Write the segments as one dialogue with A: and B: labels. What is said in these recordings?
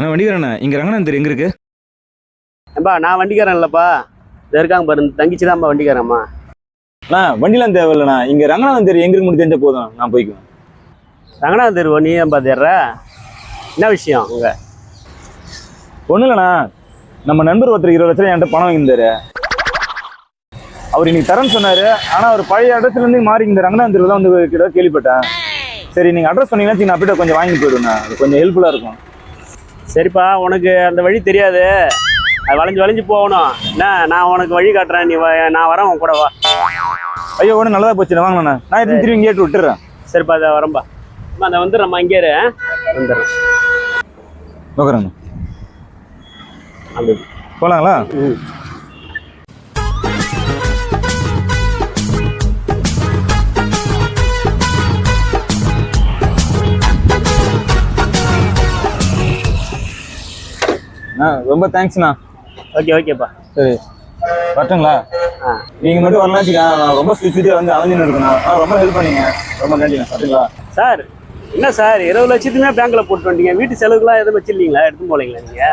A: அண்ணா வண்டிக்காரண்ணா இங்கே ரங்கநாதன் தெரு எங்கே இருக்கு?
B: ஏம்பா நான் வண்டிக்காரன் இல்லப்பா. இது இருக்காங்க பாரு இந்த தங்கச்சி தான்ப்பா வண்டிக்காரம்மா
A: அண்ணா வண்டிலாம் தேவையில்லண்ணா. இங்கே ரங்கநாதன் தெரு எங்கே இருக்கு மட்டும் தெரிஞ்ச போதும். நான் போய்க்குவேன்.
B: ரங்கநாதன் தெருவா நீ ஏன்பா தேர்ற என்ன விஷயம் உங்க
A: ஒன்றும் இல்லைண்ணா. நம்ம நண்பர் ஒருத்தர் இருபது லட்சம் என்கிட்ட பணம் வாங்கியிருந்தாரு. அவர் இன்னைக்கு தரேன்னு சொன்னாரு. ஆனால் அவர் பழைய இடத்துல இருந்து மாறி இந்த ரங்கநாதன் தெருவில் தான் வந்து கேள்விப்பட்டேன். சரி நீங்கள் அட்ரஸ் சொன்னீங்கன்னா நான் அப்படியே கொஞ்சம் வாங்கி போயிடுவேண்ணா. கொஞ்சம் ஹெல்ப்ஃபுல்லாக இருக்கும்.
B: சரிப்பா உனக்கு அந்த வழி தெரியாது. அது வளைஞ்சு வளைஞ்சு போகணும். என்ன நான் உனக்கு வழி காட்டுறேன். நீ நான் வரேன் உன் கூட வா.
A: ஐயோ ஒன்றும் நல்லதா போச்சு வாங்கண்ணா நான் எடுத்து திரும்பி கேட்டு விட்டுறேன்?
B: சரிப்பா அதை வரேன்பா. அம்மா அந்த வந்துடுறேம்மா இங்கே இரு. வந்துடுறேன். அப்படி
A: போகலாங்களா
B: ம்.
A: ஆ ரொம்ப தேங்க்ஸ்ண்ணா
B: ஓகே ஓகேப்பா
A: சரி. வரட்டுங்களா? நீங்கள் மட்டும் நான் ரொம்ப ஸ்பீடாக வந்து அலைஞ்சுன்னு இருக்கணும். ஆ ரொம்ப ஹெல்ப் பண்ணீங்க. ரொம்ப நன்றிண்ணா சரிங்களா
B: சார் என்ன சார் இருபது லட்சத்துமே பேங்க்ல போட்டு வந்துட்டீங்க. வீட்டு செலவுக்குலாம் எதுவும் வச்சிருந்தீங்களா எடுத்து போலீங்களா நீங்க?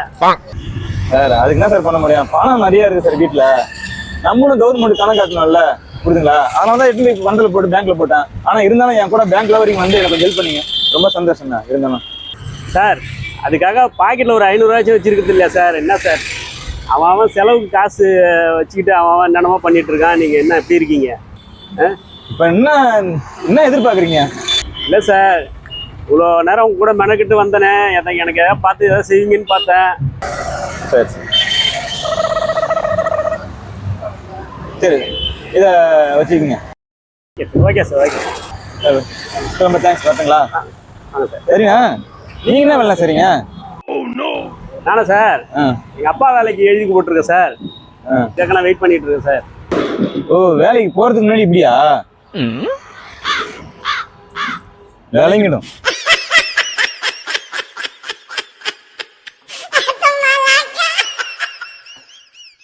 A: சார் அதுக்கு என்ன சார் பண்ண முடியும்? பணம் நிறைய இருக்கு சார் வீட்டில் நம்மளும் கவர்மெண்ட் கணக்கு காட்டணும்ல. புரியுதுங்களா? அதனால தான் போய் பண்டில் போட்டு பேங்க்ல போட்டேன். ஆனால் இருந்தாலும் என் கூட பேங்க்ல வரைக்கும் வந்து எனக்கு ஹெல்ப் பண்ணீங்க. ரொம்ப சந்தோஷம் தான் இருந்தாலும்.
B: சார் அதுக்காக பாக்கெட்ல ஒரு ஐநூறுரூவாச்சும் வச்சிருக்கிறது இல்லையா சார்? என்ன சார்? அவன் அவன் செலவுக்கு காசு வச்சுக்கிட்டு அவன் அவன் என்னென்னமோ பண்ணிட்டு இருக்கான். நீங்க என்ன எப்படி இருக்கீங்க?
A: இப்போ என்ன என்ன எதிர்பார்க்குறீங்க?
B: இல்லை சார். இவ்வளோ நேரம் உங்க கூட மெனக்கிட்டு வந்தனே. எதை எனக்கு எதாவது பார்த்து எதாவது செய்வீங்கன்னு பார்த்தேன்.
A: சரி. சரி. சரி இதை வச்சுக்கோங்க.
B: ஓகே சார் ஓகே
A: சரி. ரொம்ப தேங்க்ஸ்
B: சார்.
A: சரிங்க நீங்க என்ன வேலை சரிங்க
B: நானா சார்.
A: ஆ.
B: எங்கள் அப்பா வேலைக்கு எழுதி போட்டிருக்கேன் சார். நான் வெயிட் பண்ணிட்டு இருக்கேன் சார்.
A: ஓ வேலைக்கு போறதுக்கு முன்னாடி இப்படியா? விளங்கிடும்.